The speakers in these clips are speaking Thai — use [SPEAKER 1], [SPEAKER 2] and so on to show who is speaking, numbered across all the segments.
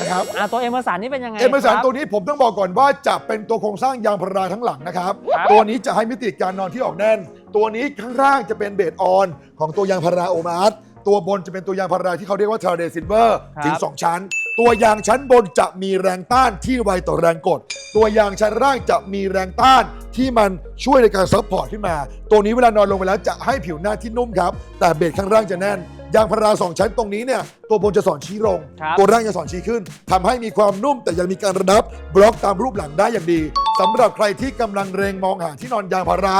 [SPEAKER 1] นะครับ
[SPEAKER 2] อะตัวเอเมอร์สันนี่เป็นยังไง
[SPEAKER 1] เอเมอร์สัน
[SPEAKER 2] ครับ
[SPEAKER 1] ตัวนี้ผมต้องบอกก่อนว่าจะเป็นตัวโครงสร้างยางพาราทั้งหลังนะครับ
[SPEAKER 2] ครับ
[SPEAKER 1] ตัวนี้จะให้มิติการนอนที่ออกแน่น ตัวนี้ข้างล่างจะเป็นเบสออน ของตัวยางพาราโอมาร์ตัวบนจะเป็นตัวยางพาราที่เขาเรียกว่าทาร์เดซินเวอร์
[SPEAKER 2] ครับ
[SPEAKER 1] ถึง 2 ชั้น ตัวยางชั้นบนจะมีแรงต้านที่ไวต่อแรงกด ตัวยางชั้นล่างจะมีแรงต้านที่มันช่วยในการซัพพอร์ตขึ้นมา ตัวนี้เวลานอนลงไปแล้วจะให้ผิวหน้าที่นุ่มครับ แต่เบสข้างล่างจะแน่น ยางพาราสองชั้นตรงนี้เนี่ยตัวบนจะสอนชี้ลง
[SPEAKER 2] ครับ
[SPEAKER 1] ตัวร่างจะสอนชี้ขึ้นทำให้มีความนุ่มแต่ยังมีการระดับบล็อกตามรูปหลังได้อย่างดีสำหรับใครที่กำลังเรงมองหาที่นอนยางพารา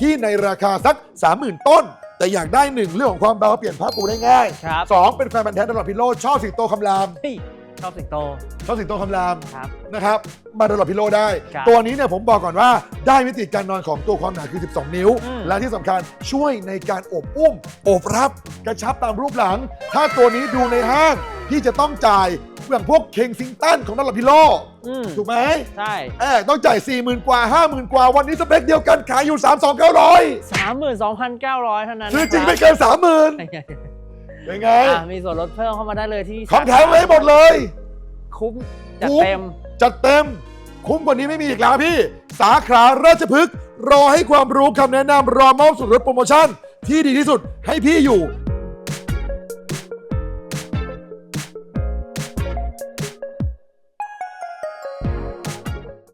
[SPEAKER 1] ที่ในราคาสัก 30,000 ต้น แต่อยากได้หนึ่งเรื่องของความเบาเปลี่ยนผ้าปูได้ง่าย
[SPEAKER 2] ครับ
[SPEAKER 1] สองเป็นแฟนบันธุ์แท้ตลอดพิโรธชอบสิงโตคำราม
[SPEAKER 2] เฮ้ย ชอบสิงโต
[SPEAKER 1] ชอบสิงโตคำราม
[SPEAKER 2] ครับ
[SPEAKER 1] นะครับ มาตลอดพิโรธได้
[SPEAKER 2] ครับ
[SPEAKER 1] ตัวนี้เนี่ยผมบอกก่อนว่าได้มิติการนอนของตัวความหนาคือ 12 นิ้ว
[SPEAKER 2] อืม
[SPEAKER 1] และที่สำคัญช่วยในการโอบอุ้มโอบรับกระชับตามรูปหลัง ถ้าตัวนี้ดูในห้างพี่จะต้องจ่ายอย่างพวกเคงซิงตันของตลอดพิโรธ
[SPEAKER 2] อืม
[SPEAKER 1] ถูกไหม
[SPEAKER 2] ใช่
[SPEAKER 1] เออต้องจ่าย 4 0,000 กว่า 50,000 กว่า วันนี้สเปคเดียวกันขายอยู่ 32,900
[SPEAKER 2] สามหมื่นสองพันเก้าร้อยเท่านั้น
[SPEAKER 1] ซื้อจริง
[SPEAKER 2] นะ
[SPEAKER 1] ไม่
[SPEAKER 2] ครับ
[SPEAKER 1] เกิน30,000 เป็นไง
[SPEAKER 2] อะมีส่วนลดเพิ่มเข้ามาได้เลยที่
[SPEAKER 1] ของแถมไว้หมดเลย
[SPEAKER 2] คุ้มจัด
[SPEAKER 1] คุ้ม
[SPEAKER 2] เต็ม
[SPEAKER 1] จัดเต็ม คุ้มกว่านี้ไม่มีอีกแล้วพี่ สาขาราชพฤกษ์รอให้ความรู้คำแนะนำรอมอบส่วนลดโปรโมชั่น ที่ดีที่สุดให้พี่อยู่